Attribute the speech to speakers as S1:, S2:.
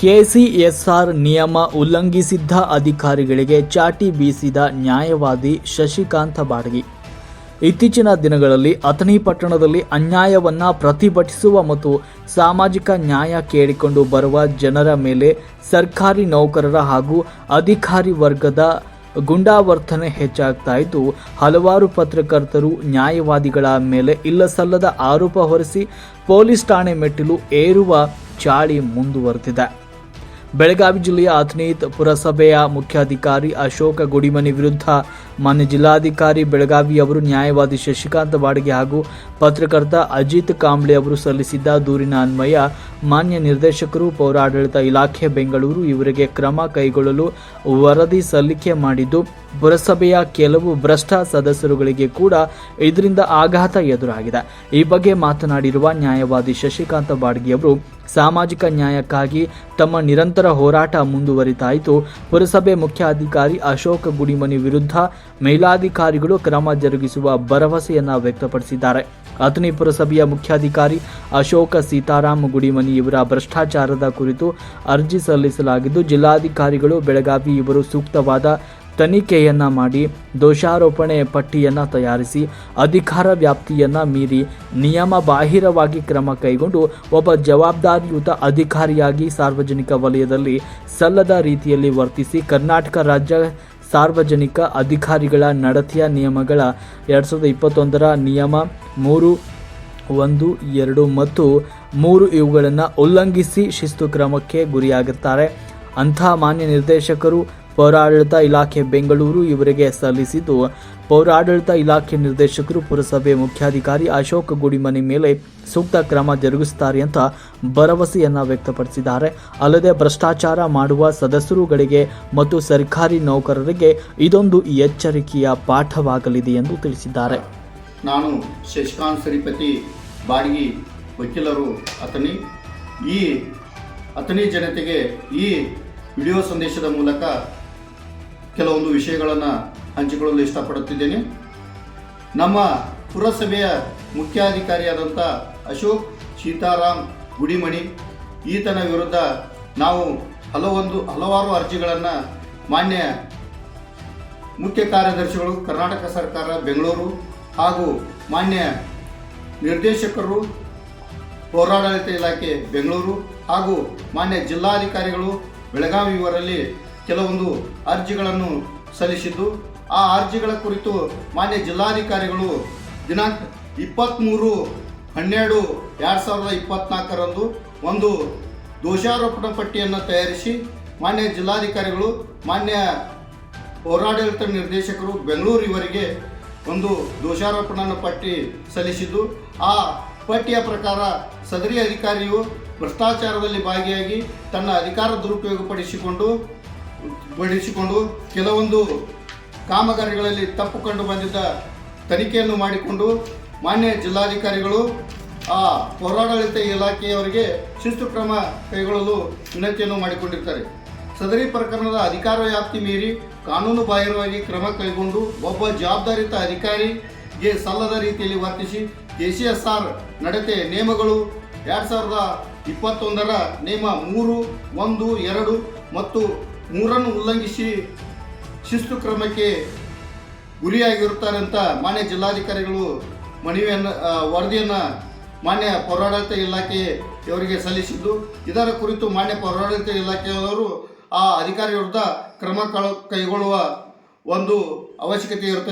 S1: ಕೆಸಿಎಸ್ಆರ್ ನಿಯಮ ಉಲ್ಲಂಘಿಸಿದ್ದ ಅಧಿಕಾರಿಗಳಿಗೆ ಚಾಟಿ ಬೀಸಿದ ನ್ಯಾಯವಾದಿ ಶಶಿಕಾಂತ ಬಾಡಗಿ. ಇತ್ತೀಚಿನ ದಿನಗಳಲ್ಲಿ ಅಥಣಿ ಪಟ್ಟಣದಲ್ಲಿ ಅನ್ಯಾಯವನ್ನ ಪ್ರತಿಭಟಿಸುವ ಮತ್ತು ಸಾಮಾಜಿಕ ನ್ಯಾಯ ಕೇಳಿಕೊಂಡು ಬರುವ ಜನರ ಮೇಲೆ ಸರ್ಕಾರಿ ನೌಕರರ ಹಾಗೂ ಅಧಿಕಾರಿ ವರ್ಗದ ಗುಂಡಾವರ್ತನೆ ಹೆಚ್ಚಾಗ್ತಾ ಇದ್ದು, ಹಲವಾರು ಪತ್ರಕರ್ತರು ನ್ಯಾಯವಾದಿಗಳ ಮೇಲೆ ಇಲ್ಲಸಲ್ಲದ ಆರೋಪ ಹೊರಿಸಿ ಪೊಲೀಸ್ ಠಾಣೆ ಮೆಟ್ಟಿಲು ಏರುವ ಚಾಳಿ ಮುಂದುವರೆದಿದೆ. ಬೆಳಗಾವಿ ಜಿಲ್ಲೆಯ ಅಥ್ನೀತ್ ಪುರಸಭೆಯ ಮುಖ್ಯಾಧಿಕಾರಿ ಅಶೋಕ ಗುಡಿಮನಿ ವಿರುದ್ಧ ಮಾನ್ಯ ಜಿಲ್ಲಾಧಿಕಾರಿ ಬೆಳಗಾವಿ ಅವರು ನ್ಯಾಯವಾದಿ ಶಶಿಕಾಂತ್ ಬಾಡಿಗೆ ಹಾಗೂ ಪತ್ರಕರ್ತ ಅಜಿತ್ ಕಾಂಬ್ಳೆ ಅವರು ಸಲ್ಲಿಸಿದ್ದ ದೂರಿನ ಅನ್ವಯ ಮಾನ್ಯ ನಿರ್ದೇಶಕರು, ಪೌರಾಡಳಿತ ಇಲಾಖೆ ಬೆಂಗಳೂರು ಇವರಿಗೆ ಕ್ರಮ ಕೈಗೊಳ್ಳಲು ವರದಿ ಸಲ್ಲಿಕೆ ಮಾಡಿದ್ದು, ಪುರಸಭೆಯ ಕೆಲವು ಭ್ರಷ್ಟ ಸದಸ್ಯರುಗಳಿಗೆ ಕೂಡ ಇದರಿಂದ ಆಘಾತ ಎದುರಾಗಿದೆ. ಈ ಬಗ್ಗೆ ಮಾತನಾಡಿರುವ ನ್ಯಾಯವಾದಿ ಶಶಿಕಾಂತ ಬಾಡ್ಗಿ ಅವರು ಸಾಮಾಜಿಕ ನ್ಯಾಯಕ್ಕಾಗಿ ತಮ್ಮ ನಿರಂತರ ಹೋರಾಟ ಮುಂದುವರಿತಾಯಿತು. ಪುರಸಭೆ ಮುಖ್ಯಾಧಿಕಾರಿ ಅಶೋಕ್ ಗುಡಿಮನಿ ವಿರುದ್ಧ ಮೇಲಾಧಿಕಾರಿಗಳು ಕ್ರಮ ಜರುಗಿಸುವ ಭರವಸೆಯನ್ನ ವ್ಯಕ್ತಪಡಿಸಿದ್ದಾರೆ. ಅಥಣಿ ಪುರಸಭೆಯ ಮುಖ್ಯಾಧಿಕಾರಿ ಅಶೋಕ ಸೀತಾರಾಮ ಗುಡಿಮನಿ ಇವರ ಭ್ರಷ್ಟಾಚಾರದ ಕುರಿತು ಅರ್ಜಿ ಸಲ್ಲಿಸಲಾಗಿದ್ದು, ಜಿಲ್ಲಾಧಿಕಾರಿಗಳು, ಬೆಳಗಾವಿ ಇವರು ಸೂಕ್ತವಾದ ತನಿಖೆಯನ್ನ ಮಾಡಿ, ದೋಷಾರೋಪಣೆ ಪಟ್ಟಿಯನ್ನ ತಯಾರಿಸಿ, ಅಧಿಕಾರ ವ್ಯಾಪ್ತಿಯನ್ನ ಮೀರಿ, ನಿಯಮ ಬಾಹಿರವಾಗಿ ಕ್ರಮ ಕೈಗೊಂಡು ಒಬ್ಬ ಜವಾಬ್ದಾರಿಯುತ ಅಧಿಕಾರಿಯಾಗಿ ಸಾರ್ವಜನಿಕ ವಲಯದಲ್ಲಿ ಸಲ್ಲದ ರೀತಿಯಲ್ಲಿ ವರ್ತಿಸಿ ಕರ್ನಾಟಕ ರಾಜ್ಯ ಸಾರ್ವಜನಿಕ ಅಧಿಕಾರಿಗಳ ನಡತೆಯ ನಿಯಮಗಳ ಎರಡು ಸಾವಿರದ ಇಪ್ಪತ್ತೊಂದರ ನಿಯಮ ಮೂರು, ಒಂದು, ಎರಡು ಮತ್ತು ಮೂರು ಇವುಗಳನ್ನು ಉಲ್ಲಂಘಿಸಿ ಶಿಸ್ತು ಕ್ರಮಕ್ಕೆ ಗುರಿಯಾಗುತ್ತಾರೆ ಅಂಥ ಮಾನ್ಯ ನಿರ್ದೇಶಕರು ಪೌರಾಡಳಿತ ಇಲಾಖೆ ಬೆಂಗಳೂರು ಇವರಿಗೆ ಸಲ್ಲಿಸಿದ್ದು, ಪೌರಾಡಳಿತ ಇಲಾಖೆ ನಿರ್ದೇಶಕರು ಪುರಸಭೆ ಮುಖ್ಯಾಧಿಕಾರಿ ಅಶೋಕ್ ಗುಡಿಮನಿ ಮೇಲೆ ಸೂಕ್ತ ಕ್ರಮ ಜರುಗಿಸುತ್ತಾರೆ ಅಂತ ಭರವಸೆಯನ್ನ ವ್ಯಕ್ತಪಡಿಸಿದ್ದಾರೆ. ಅಲ್ಲದೆ ಭ್ರಷ್ಟಾಚಾರ ಮಾಡುವ ಸದಸ್ಯರುಗಳಿಗೆ ಮತ್ತು ಸರ್ಕಾರಿ ನೌಕರರಿಗೆ ಇದೊಂದು ಎಚ್ಚರಿಕೆಯ ಪಾಠವಾಗಲಿದೆ ಎಂದು ತಿಳಿಸಿದ್ದಾರೆ.
S2: ನಾನು ಶಶಿಕಾಂತ್ ಸರಿಪತಿ, ಬಾಡಿಗೆ ವಕೀಲರು, ಅಥಣಿ. ಈ ಅಥಣಿ ಜನತೆಗೆ ಈ ವಿಡಿಯೋ ಸಂದೇಶದ ಮೂಲಕ ಕೆಲವೊಂದು ವಿಷಯಗಳನ್ನು ಹಂಚಿಕೊಳ್ಳಲು ಇಷ್ಟಪಡುತ್ತಿದ್ದೇನೆ. ನಮ್ಮ ಪುರಸಭೆಯ ಮುಖ್ಯಾಧಿಕಾರಿಯಾದಂಥ ಅಶೋಕ್ ಸೀತಾರಾಮ್ ಗುಡಿಮಣಿ, ಈತನ ವಿರುದ್ಧ ನಾವು ಹಲವೊಂದು, ಹಲವಾರು ಅರ್ಜಿಗಳನ್ನು ಮಾನ್ಯ ಮುಖ್ಯ ಕಾರ್ಯದರ್ಶಿಗಳು ಕರ್ನಾಟಕ ಸರ್ಕಾರ, ಬೆಂಗಳೂರು ಹಾಗೂ ಮಾನ್ಯ ನಿರ್ದೇಶಕರು, ಪೌರಾಡಳಿತ ಇಲಾಖೆ, ಬೆಂಗಳೂರು ಹಾಗೂ ಮಾನ್ಯ ಜಿಲ್ಲಾಧಿಕಾರಿಗಳು ಬೆಳಗಾವಿ ಇವರಲ್ಲಿ ಕೆಲವೊಂದು ಅರ್ಜಿಗಳನ್ನು ಸಲ್ಲಿಸಿದ್ದು. ಆ ಅರ್ಜಿಗಳ ಕುರಿತು ಮಾನ್ಯ ಜಿಲ್ಲಾಧಿಕಾರಿಗಳು ದಿನಾಂಕ ಇಪ್ಪತ್ತ್ಮೂರು ಹನ್ನೆರಡು ಎರಡು ಸಾವಿರದ ಇಪ್ಪತ್ತ್ನಾಲ್ಕರಂದು ಒಂದು ದೋಷಾರೋಪಣ ಪಟ್ಟಿಯನ್ನು ತಯಾರಿಸಿ ಮಾನ್ಯ ಜಿಲ್ಲಾಧಿಕಾರಿಗಳು, ಮಾನ್ಯ ಹೋರಾಡಳಿತ ನಿರ್ದೇಶಕರು ಬೆಂಗಳೂರು ಇವರಿಗೆ ಒಂದು ದೋಷಾರೋಪಣ ಪಟ್ಟಿ ಸಲ್ಲಿಸಿದ್ದು. ಆ ಪಟ್ಟಿಯ ಪ್ರಕಾರ ಸದರಿ ಅಧಿಕಾರಿಯು ಭ್ರಷ್ಟಾಚಾರದಲ್ಲಿ ಭಾಗಿಯಾಗಿ ತನ್ನ ಅಧಿಕಾರ ದುರುಪಯೋಗಪಡಿಸಿಕೊಂಡು ಪಡಿಸಿಕೊಂಡು ಕೆಲವೊಂದು ಕಾಮಗಾರಿಗಳಲ್ಲಿ ತಪ್ಪು ಕಂಡು ಬಂದಿದ್ದ ತನಿಖೆಯನ್ನು ಮಾಡಿಕೊಂಡು ಮಾನ್ಯ ಜಿಲ್ಲಾಧಿಕಾರಿಗಳು ಆ ಪೌರಾಡಳಿತ ಇಲಾಖೆಯವರಿಗೆ ಶಿಸ್ತು ಕ್ರಮ ಕೈಗೊಳ್ಳಲು ವಿನಂತಿಯನ್ನು ಮಾಡಿಕೊಂಡಿರ್ತಾರೆ ಸದರಿ ಪ್ರಕರಣದ ಅಧಿಕಾರ ವ್ಯಾಪ್ತಿ ಮೀರಿ ಕಾನೂನು ಬಾಹಿರವಾಗಿ ಕ್ರಮ ಕೈಗೊಂಡು ಒಬ್ಬ ಜವಾಬ್ದಾರಿತ ಅಧಿಕಾರಿಗೆ ಸಲ್ಲದ ರೀತಿಯಲ್ಲಿ ವರ್ತಿಸಿ ಕೆ ಸಿ ಎಸ್ ಆರ್ ನಡತೆ ನಿಯಮಗಳು ಎರಡು ಸಾವಿರದ ಇಪ್ಪತ್ತೊಂದರ ನಿಯಮ ಮೂರು, ಒಂದು, ಎರಡು ಮತ್ತು ಮೂರನ್ನು ಉಲ್ಲಂಘಿಸಿ ಶಿಸ್ತು ಕ್ರಮಕ್ಕೆ ಗುರಿಯಾಗಿರುತ್ತಾರೆ ಅಂತ ಮಾನ್ಯ ಜಿಲ್ಲಾಧಿಕಾರಿಗಳು ಮನವಿಯನ್ನು ವರದಿಯನ್ನು ಮಾನ್ಯ ಪೌರಾಡಳಿತ ಇಲಾಖೆ ಇವರಿಗೆ ಸಲ್ಲಿಸಿದ್ದು. ಇದರ ಕುರಿತು ಮಾನ್ಯ ಪೌರಾಡಳಿತ ಇಲಾಖೆಯವರು ಆ ಅಧಿಕಾರಿ ವಿರುದ್ಧ ಕ್ರಮ ಕೈಗೊಳ್ಳುವ ಒಂದು ಅವಶ್ಯಕತೆ ಇರುತ್ತದೆ.